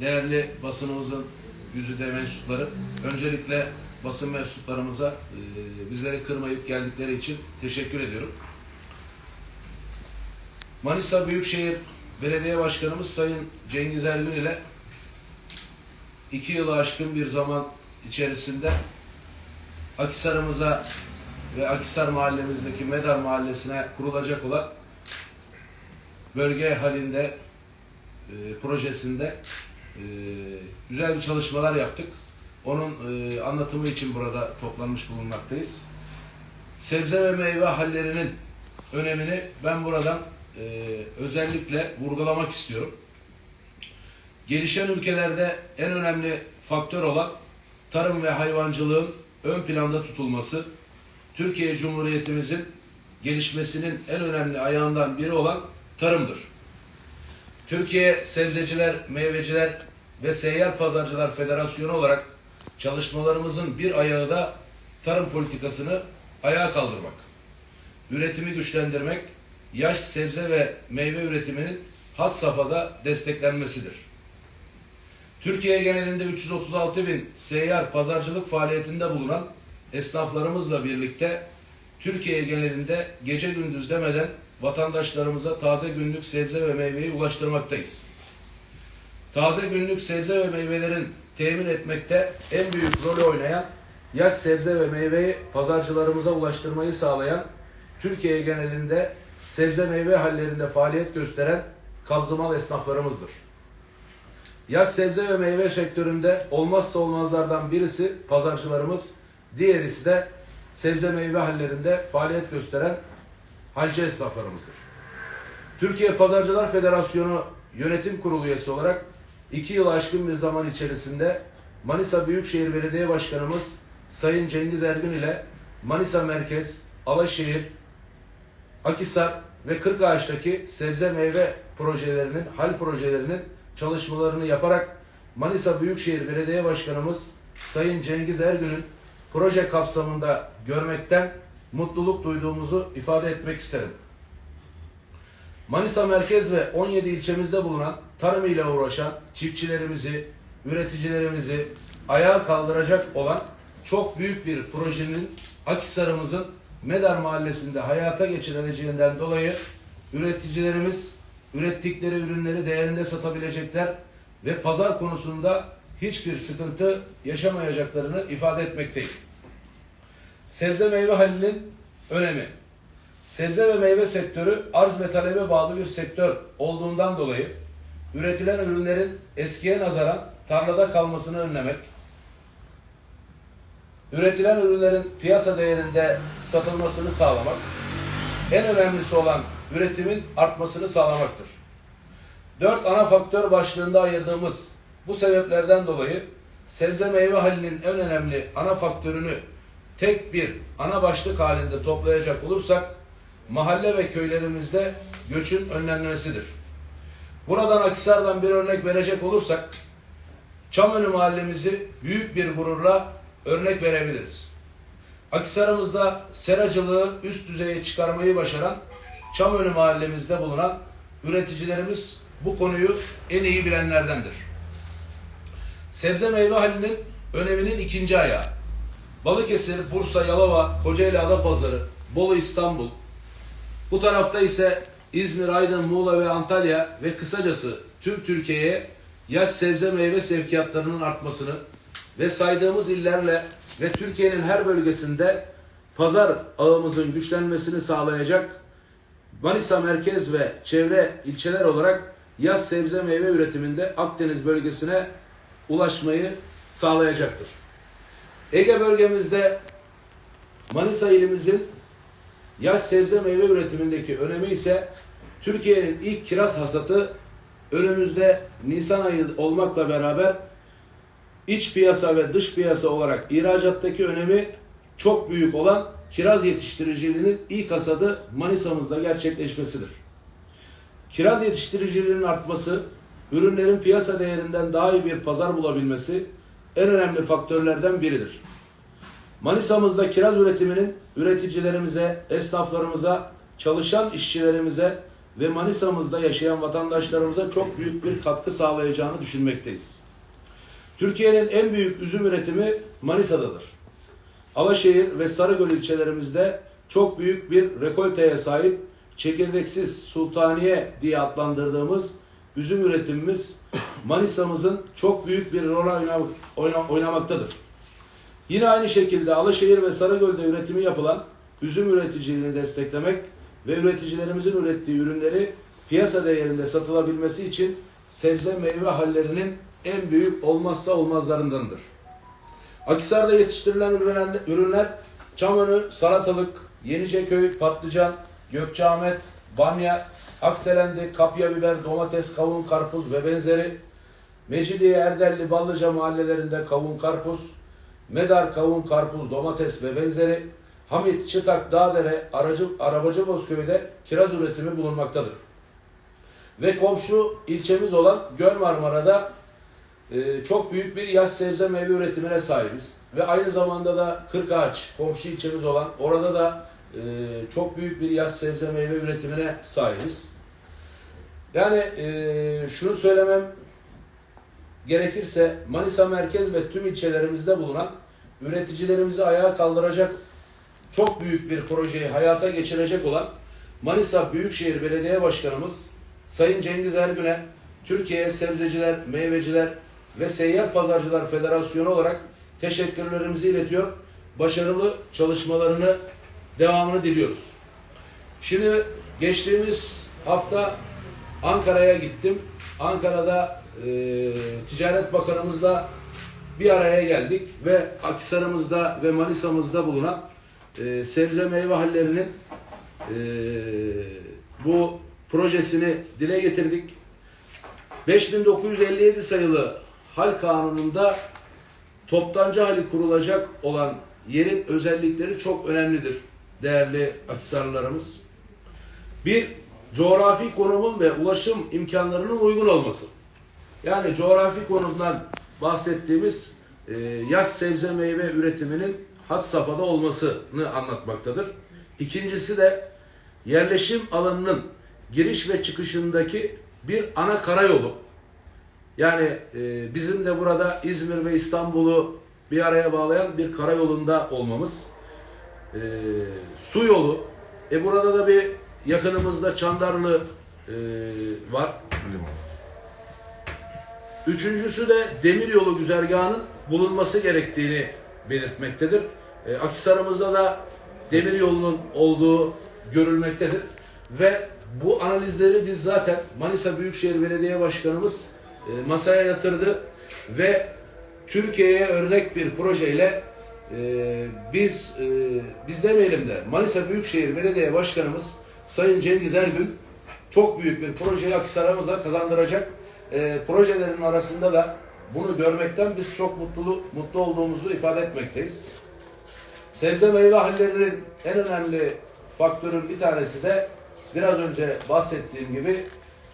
değerli basınımızın yüzüde mensupları. Öncelikle basın mensuplarımıza e, bizleri kırmayıp geldikleri için teşekkür ediyorum. Manisa Büyükşehir Belediye Başkanımız Sayın Cengiz Ergün ile iki yılı aşkın bir zaman içerisinde Akisar'ımıza ve Akisar mahallemizdeki Medar mahallesine kurulacak olan bölge halinde e, projesinde e, güzel bir çalışmalar yaptık. Onun e, anlatımı için burada toplanmış bulunmaktayız. Sebze ve meyve hallerinin önemini ben buradan e, özellikle vurgulamak istiyorum. Gelişen ülkelerde en önemli faktör olan tarım ve hayvancılığın ön planda tutulması, Türkiye Cumhuriyetimizin gelişmesinin en önemli ayağından biri olan tarımdır. Türkiye Sebzeciler, Meyveciler ve Seyyar Pazarcılar Federasyonu olarak çalışmalarımızın bir ayağı da tarım politikasını ayağa kaldırmak. Üretimi güçlendirmek, yaş sebze ve meyve üretiminin had safhada desteklenmesidir. Türkiye genelinde 336 bin seyyar pazarcılık faaliyetinde bulunan esnaflarımızla birlikte Türkiye genelinde gece gündüz demeden vatandaşlarımıza taze günlük sebze ve meyveyi ulaştırmaktayız. Taze günlük sebze ve meyvelerin temin etmekte en büyük rol oynayan yaş sebze ve meyveyi pazarcılarımıza ulaştırmayı sağlayan Türkiye genelinde sebze meyve hallerinde faaliyet gösteren kabzımal esnaflarımızdır. Yaş sebze ve meyve sektöründe olmazsa olmazlardan birisi pazarcılarımız, diğerisi de sebze meyve hallerinde faaliyet gösteren halci esnaflarımızdır. Türkiye Pazarcılar Federasyonu Yönetim Kurulu üyesi olarak iki yıl aşkın bir zaman içerisinde Manisa Büyükşehir Belediye Başkanımız Sayın Cengiz Ergün ile Manisa Merkez, Alaşehir, Akisar ve Kırkağaç'taki sebze meyve projelerinin, hal projelerinin çalışmalarını yaparak Manisa Büyükşehir Belediye Başkanımız Sayın Cengiz Ergün'ün proje kapsamında görmekten mutluluk duyduğumuzu ifade etmek isterim. Manisa merkez ve 17 ilçemizde bulunan tarım ile uğraşan çiftçilerimizi, üreticilerimizi ayağa kaldıracak olan çok büyük bir projenin Akisar'ımızın Medar Mahallesi'nde hayata geçirileceğinden dolayı üreticilerimiz ürettikleri ürünleri değerinde satabilecekler ve pazar konusunda hiçbir sıkıntı yaşamayacaklarını ifade etmekteyim. Sebze meyve halinin önemi. Sebze ve meyve sektörü arz ve talebe bağlı bir sektör olduğundan dolayı üretilen ürünlerin eskiye nazaran tarlada kalmasını önlemek, üretilen ürünlerin piyasa değerinde satılmasını sağlamak, en önemlisi olan üretimin artmasını sağlamaktır. Dört ana faktör başlığında ayırdığımız bu sebeplerden dolayı sebze meyve halinin en önemli ana faktörünü tek bir ana başlık halinde toplayacak olursak mahalle ve köylerimizde göçün önlenmesidir. Buradan Akisar'dan bir örnek verecek olursak Çamönü mahallemizi büyük bir gururla örnek verebiliriz. Akisar'ımızda seracılığı üst düzeye çıkarmayı başaran Çamönü mahallemizde bulunan üreticilerimiz bu konuyu en iyi bilenlerdendir. Sebze meyve halinin öneminin ikinci ayağı. Balıkesir, Bursa, Yalova, Kocaeli Adapazarı, Bolu, İstanbul. Bu tarafta ise İzmir, Aydın, Muğla ve Antalya ve kısacası tüm Türkiye'ye yaş sebze meyve sevkiyatlarının artmasını ve saydığımız illerle ve Türkiye'nin her bölgesinde pazar ağımızın güçlenmesini sağlayacak Manisa merkez ve çevre ilçeler olarak yaz sebze meyve üretiminde Akdeniz bölgesine ulaşmayı sağlayacaktır. Ege bölgemizde Manisa ilimizin yaş sebze meyve üretimindeki önemi ise Türkiye'nin ilk kiraz hasatı önümüzde Nisan ayı olmakla beraber iç piyasa ve dış piyasa olarak ihracattaki önemi çok büyük olan kiraz yetiştiriciliğinin ilk hasadı Manisa'mızda gerçekleşmesidir. Kiraz yetiştiriciliğinin artması, ürünlerin piyasa değerinden daha iyi bir pazar bulabilmesi en önemli faktörlerden biridir. Manisa'mızda kiraz üretiminin üreticilerimize, esnaflarımıza, çalışan işçilerimize ve Manisa'mızda yaşayan vatandaşlarımıza çok büyük bir katkı sağlayacağını düşünmekteyiz. Türkiye'nin en büyük üzüm üretimi Manisa'dadır. Alaşehir ve Sarıgöl ilçelerimizde çok büyük bir rekolteye sahip çekirdeksiz sultaniye diye adlandırdığımız üzüm üretimimiz Manisa'mızın çok büyük bir rol oyna- oyna- oynamaktadır. Yine aynı şekilde Alaşehir ve Sarıgöl'de üretimi yapılan üzüm üreticiliğini desteklemek ve üreticilerimizin ürettiği ürünleri piyasa değerinde satılabilmesi için sebze meyve hallerinin en büyük olmazsa olmazlarındandır. Akhisar'da yetiştirilen ürünler Çamönü, salatalık, Yeniceköy, patlıcan, Gökçeahmet, bamya, akselendi, kapya biber, domates, kavun, karpuz ve benzeri, Mecidiye, Erdelli, Ballıca mahallelerinde kavun, karpuz, Medar, kavun, karpuz, domates ve benzeri, Hamit, Çıtak, Dağdere, Aracı, Arabacıbozköy'de kiraz üretimi bulunmaktadır. Ve komşu ilçemiz olan Göl Marmara'da e, çok büyük bir yaz sebze meyve üretimine sahibiz. Ve aynı zamanda da Kırkağaç komşu ilçemiz olan orada da e, çok büyük bir yaz sebze meyve üretimine sahibiz. Yani e, şunu söylemem gerekirse Manisa merkez ve tüm ilçelerimizde bulunan üreticilerimizi ayağa kaldıracak çok büyük bir projeyi hayata geçirecek olan Manisa Büyükşehir Belediye Başkanımız Sayın Cengiz Ergün'e Türkiye Sebzeciler, Meyveciler ve Seyyar Pazarcılar Federasyonu olarak teşekkürlerimizi iletiyor. Başarılı çalışmalarını devamını diliyoruz. Şimdi geçtiğimiz hafta Ankara'ya gittim. Ankara'da e, Ticaret Bakanımızla bir araya geldik ve Akhisar'ımızda ve Manisa'mızda bulunan e, sebze meyve hallerinin e, bu projesini dile getirdik. 5957 sayılı hal kanununda toptancı hali kurulacak olan yerin özellikleri çok önemlidir değerli Akhisarlılarımız. Bir, coğrafi konumun ve ulaşım imkanlarının uygun olması. Yani coğrafi konumdan bahsettiğimiz e, yaz sebze meyve üretiminin had safhada olmasını anlatmaktadır. İkincisi de yerleşim alanının giriş ve çıkışındaki bir ana karayolu. Yani e, bizim de burada İzmir ve İstanbul'u bir araya bağlayan bir karayolunda olmamız. E, su yolu. E burada da bir yakınımızda Çandarlı e, var. Üçüncüsü de demiryolu güzergahının bulunması gerektiğini belirtmektedir. E, Akhisar'ımızda da demiryolunun olduğu görülmektedir. Ve bu analizleri biz zaten Manisa Büyükşehir Belediye Başkanımız e, masaya yatırdı ve Türkiye'ye örnek bir projeyle e, biz e, biz demeyelim de Manisa Büyükşehir Belediye Başkanımız Sayın Cengiz Ergün çok büyük bir projeyi Akhisar'ımıza kazandıracak. E, projelerin arasında da bunu görmekten biz çok mutlu mutlu olduğumuzu ifade etmekteyiz. Sebze meyve hallerinin en önemli faktörün bir tanesi de biraz önce bahsettiğim gibi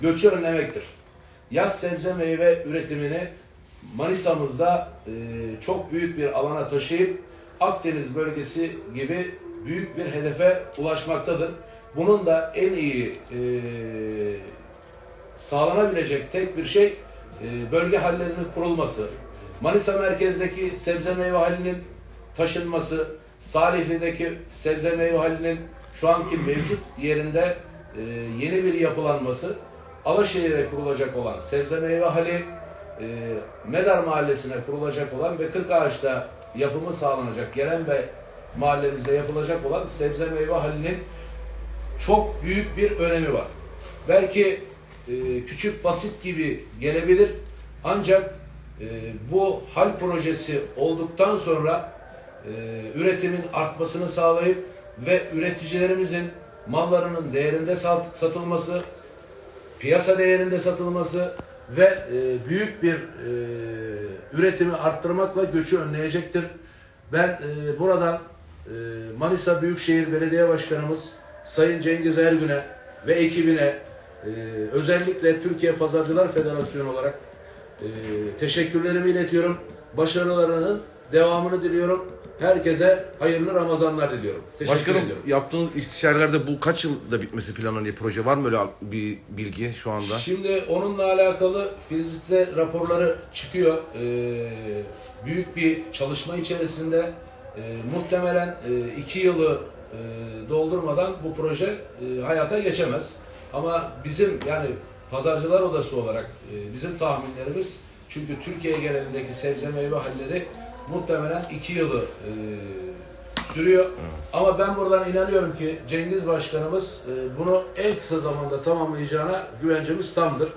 göçü önlemektir. Yaz sebze meyve üretimini Manisa'mızda e, çok büyük bir alana taşıyıp Akdeniz bölgesi gibi büyük bir hedefe ulaşmaktadır. Bunun da en iyi e, sağlanabilecek tek bir şey e, bölge hallerinin kurulması. Manisa merkezdeki sebze meyve halinin taşınması, Salihli'deki sebze meyve halinin şu anki mevcut yerinde e, yeni bir yapılanması, Alaşehir'e kurulacak olan sebze meyve hali, e, Medar Mahallesi'ne kurulacak olan ve Kırkağaç'ta yapımı sağlanacak, Gelenbey mahallemizde yapılacak olan sebze meyve halinin çok büyük bir önemi var. Belki e, küçük basit gibi gelebilir ancak e, bu hal projesi olduktan sonra e, üretimin artmasını sağlayıp ve üreticilerimizin mallarının değerinde sat- satılması, piyasa değerinde satılması ve e, büyük bir e, üretimi arttırmakla göçü önleyecektir. Ben e, buradan e, Manisa Büyükşehir Belediye Başkanımız Sayın Cengiz Ergün'e ve ekibine e, özellikle Türkiye Pazarcılar Federasyonu olarak e, teşekkürlerimi iletiyorum. Başarılarının devamını diliyorum. Herkese hayırlı Ramazanlar diliyorum. Teşekkür Başkanım ediyorum. yaptığınız istişarelerde bu kaç yılda bitmesi planlanıyor proje? Var mı öyle bir bilgi şu anda? Şimdi onunla alakalı Filizbit'te raporları çıkıyor. Ee, büyük bir çalışma içerisinde e, muhtemelen e, iki yılı e, doldurmadan bu proje e, hayata geçemez. Ama bizim yani pazarcılar odası olarak e, bizim tahminlerimiz çünkü Türkiye genelindeki sebze meyve halleri muhtemelen iki yılı e, sürüyor. Ama ben buradan inanıyorum ki Cengiz Başkanımız e, bunu en kısa zamanda tamamlayacağına güvencemiz tamdır.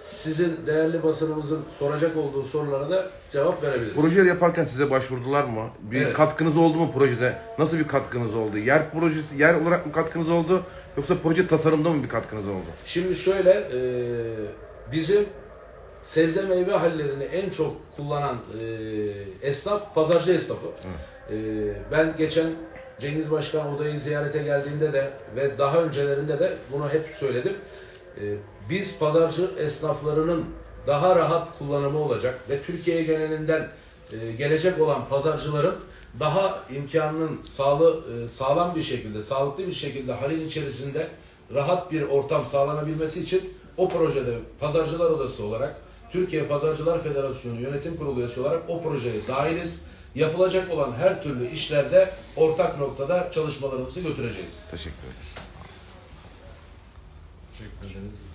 Sizin değerli basınımızın soracak olduğu sorulara da cevap verebiliriz. Projeleri yaparken size başvurdular mı? Bir Evet. katkınız oldu mu projede? Nasıl bir katkınız oldu? Yer projesi yer olarak mı katkınız oldu? Yoksa proje tasarımda mı bir katkınız oldu? Şimdi şöyle, e, bizim sebze meyve hallerini en çok kullanan e, esnaf, pazarcı esnafı. E, ben geçen Cengiz Başkan odayı ziyarete geldiğinde de ve daha öncelerinde de bunu hep söyledim. E, biz pazarcı esnaflarının daha rahat kullanımı olacak ve Türkiye genelinden e, gelecek olan pazarcıların daha imkanının sağlı, e, sağlam bir şekilde, sağlıklı bir şekilde halin içerisinde rahat bir ortam sağlanabilmesi için o projede Pazarcılar Odası olarak Türkiye Pazarcılar Federasyonu Yönetim Kurulu üyesi olarak o projeye dahiliz. Yapılacak olan her türlü işlerde ortak noktada çalışmalarımızı götüreceğiz. Teşekkür ederiz. Teşekkür ederiz.